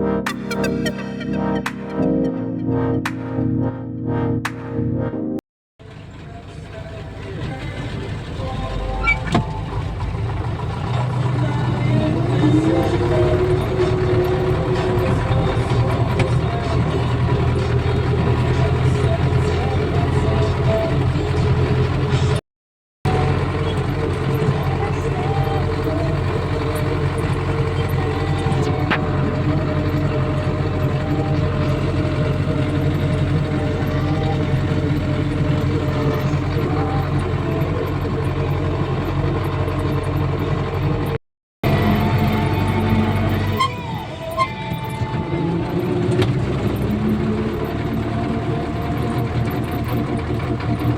Thank you.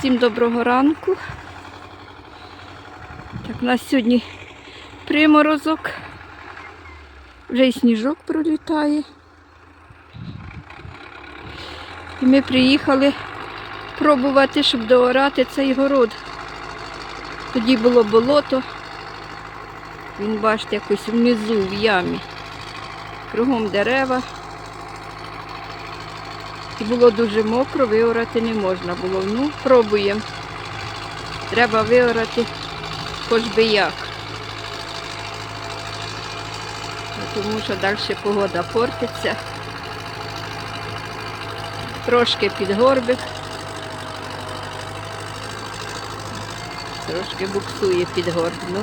Всім доброго ранку. Так, у нас сьогодні приморозок. Вже і сніжок пролітає. І ми приїхали пробувати, щоб доорати цей город. Тоді було болото. Він, бачите, якось внизу в ямі. Кругом дерева. Було дуже мокро, виорати не можна було. Ну, пробуємо. Треба виорати хоч би як. Тому що далі погода портиться. Трошки під горбик. Трошки буксує під горб. Ну.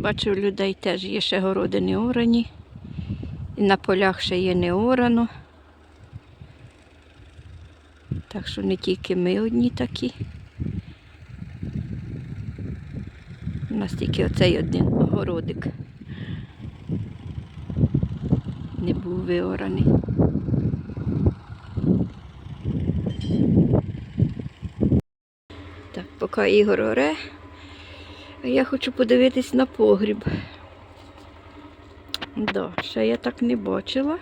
Бачу, людей теж є ще городи неорані. І на полях ще є не орано. Так що не тільки ми одні такі. У нас тільки оцей один городик. Не був виораний. Так, поки Ігор оре, а я хочу подивитись на погріб. Да, ще я так не бачила.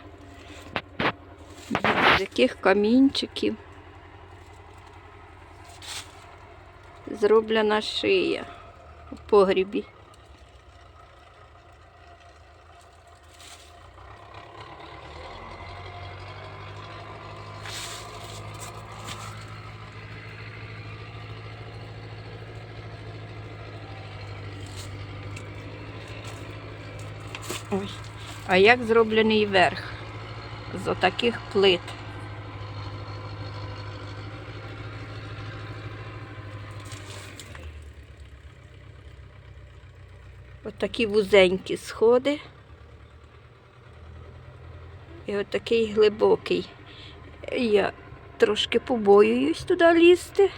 Яких камінчиків зроблена шия у погрібі. А як зроблений верх з отаких плит? Отакі вузенькі сходи. І отакий глибокий. Я трошки побоююсь туди лізти.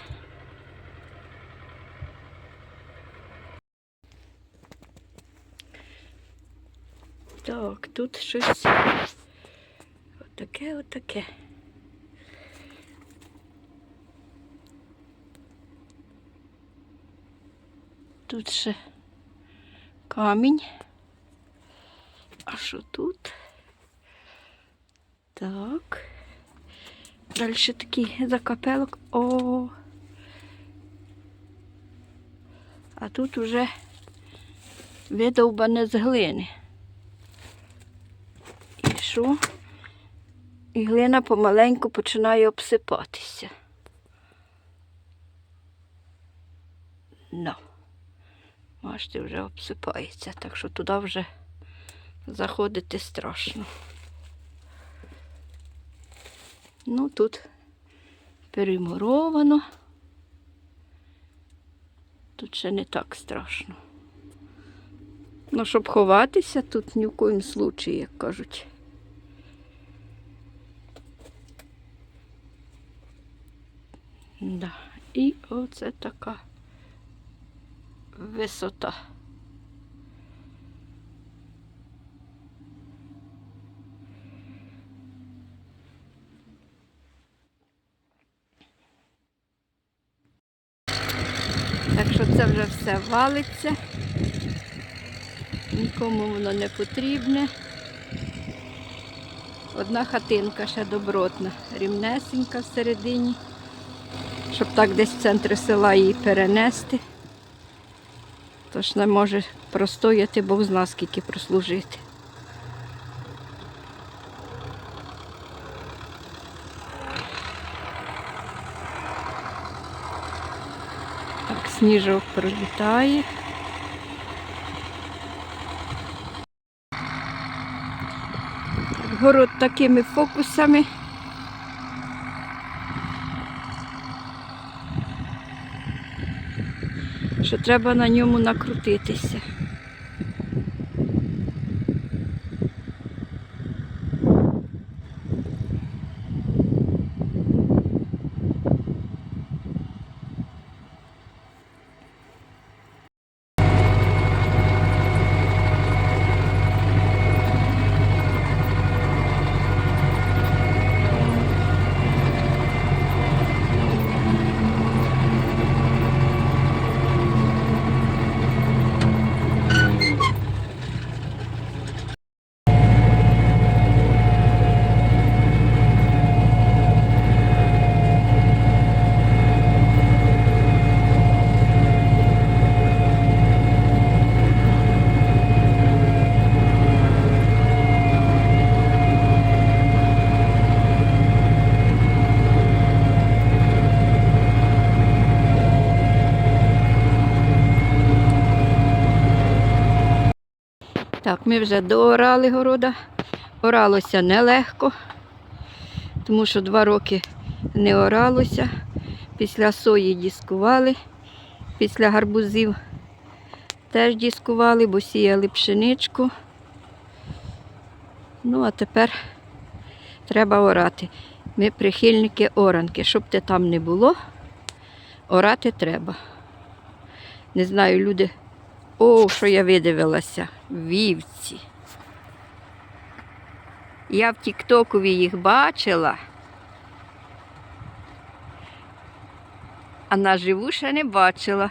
Так, тут щось отаке, отаке. Тут ще камінь. А що тут? Так. Далі такий закапелок. О. А тут уже видовбане з глини. І? І глина помаленьку починає обсипатися. Ну, бачите, вже обсипається, так що туди вже заходити страшно. Ну, тут перемуровано. Тут ще не так страшно. Ну, щоб ховатися, тут ні в коїм случаї, як кажуть. Да. І оце така висота. Так що це вже все валиться. Нікому воно не потрібне. Одна хатинка ще добротна, рівнесенька всередині, щоб так десь в центр села її перенести. Тож не може простояти, Бог зна скільки прослужити. Так, сніжок пролітає. Город такими фокусами. Що треба на ньому накрутитися. Так, ми вже доорали города. Оралося нелегко, тому що два роки не оралося. Після сої дискували, після гарбузів теж дискували, бо сіяли пшеничку. Ну, а тепер треба орати. Ми прихильники оранки. Щоб те там не було, орати треба. Не знаю, люди. О, що я видивилася. Вівці. Я в Тіктокові їх бачила. А наживу ще не бачила.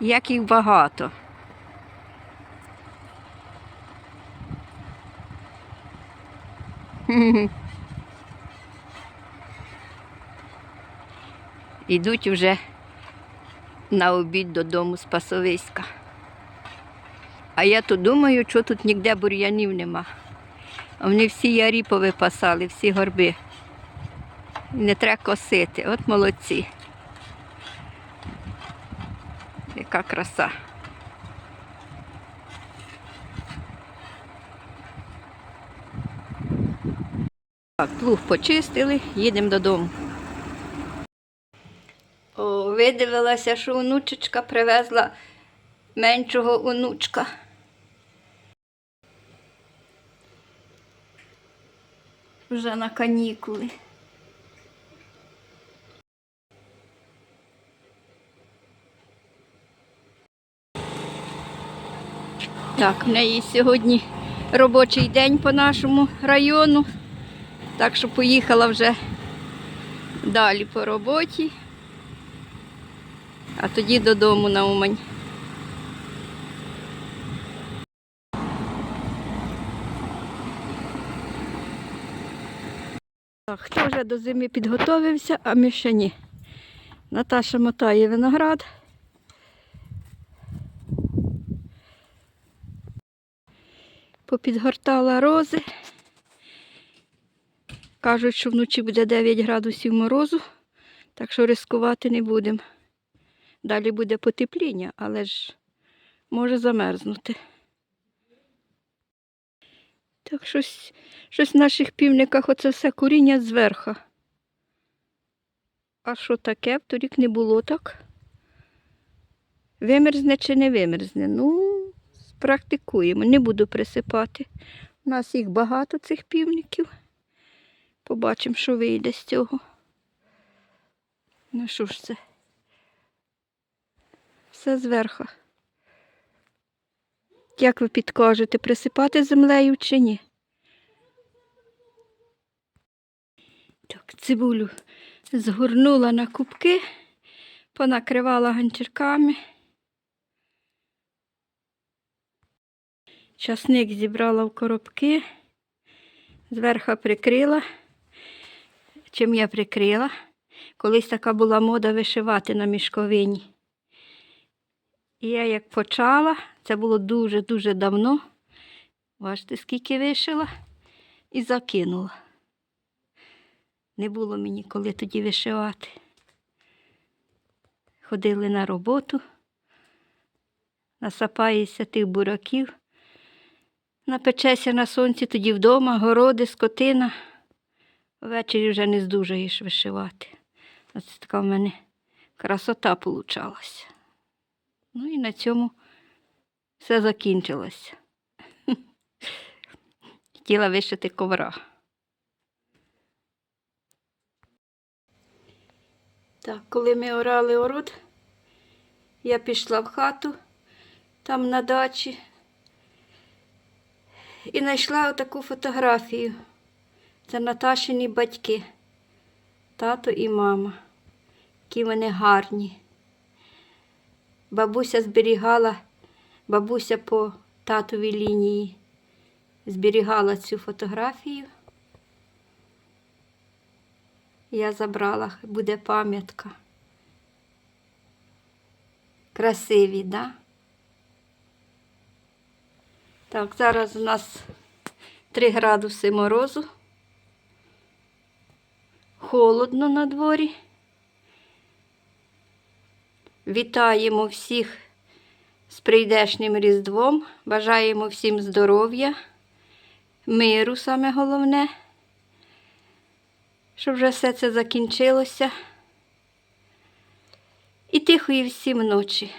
Як їх багато. Ідуть уже на обід додому з пасовиська. А я то думаю, що тут ніде бур'янів нема. Вони всі ярі повипасали, всі горби. Не треба косити. От молодці. Яка краса. Так, плуг почистили, їдемо додому. О, видивилася, що онучечка привезла меншого онучка. Вже на канікули. Так, в неї сьогодні робочий день по нашому району. Так що поїхала вже далі по роботі, а тоді додому на Умань. Так, хто вже до зими підготовився, а ми ще ні. Наташа мотає виноград. Попідгортала рози. Кажуть, що вночі буде 9 градусів морозу, так що ризикувати не будемо. Далі буде потепління, але ж може замерзнути. Так щось, щось в наших півниках оце все коріння зверху. А що таке? Торік не було так. Вимерзне чи не вимерзне? Ну, спрактикуємо. Не буду присипати. У нас їх багато, цих півників. Побачимо, що вийде з цього. Ну що ж це? Все зверху. Як ви підкажете, присипати землею чи ні? Так, цибулю згорнула на кубки, понакривала ганчірками. Часник зібрала в коробки, зверху прикрила. Чим я прикрила? Колись така була мода вишивати на мішковині. І я як почала, це було дуже-дуже давно. Бачите, скільки вишила і закинула. Не було мені коли тоді вишивати. Ходили на роботу, насапаєшся тих бураків, напечеся на сонці, тоді вдома, городи, скотина. Ввечері вже не здужаєш вишивати. Оце така в мене красота получалася. Ну і на цьому все закінчилося. Хотіла вишити ковра. Так, коли ми орали ород, я пішла в хату там на дачі і знайшла таку фотографію. Це Наташині батьки, тато і мама. Які вони гарні. Бабуся зберігала, бабуся по татовій лінії зберігала цю фотографію. Я забрала, буде пам'ятка. Красиві, да? Так, зараз у нас 3 градуси морозу. Холодно на дворі. Вітаємо всіх з прийдешнім Різдвом. Бажаємо всім здоров'я, миру саме головне, щоб вже все це закінчилося. І тихої всім ночі.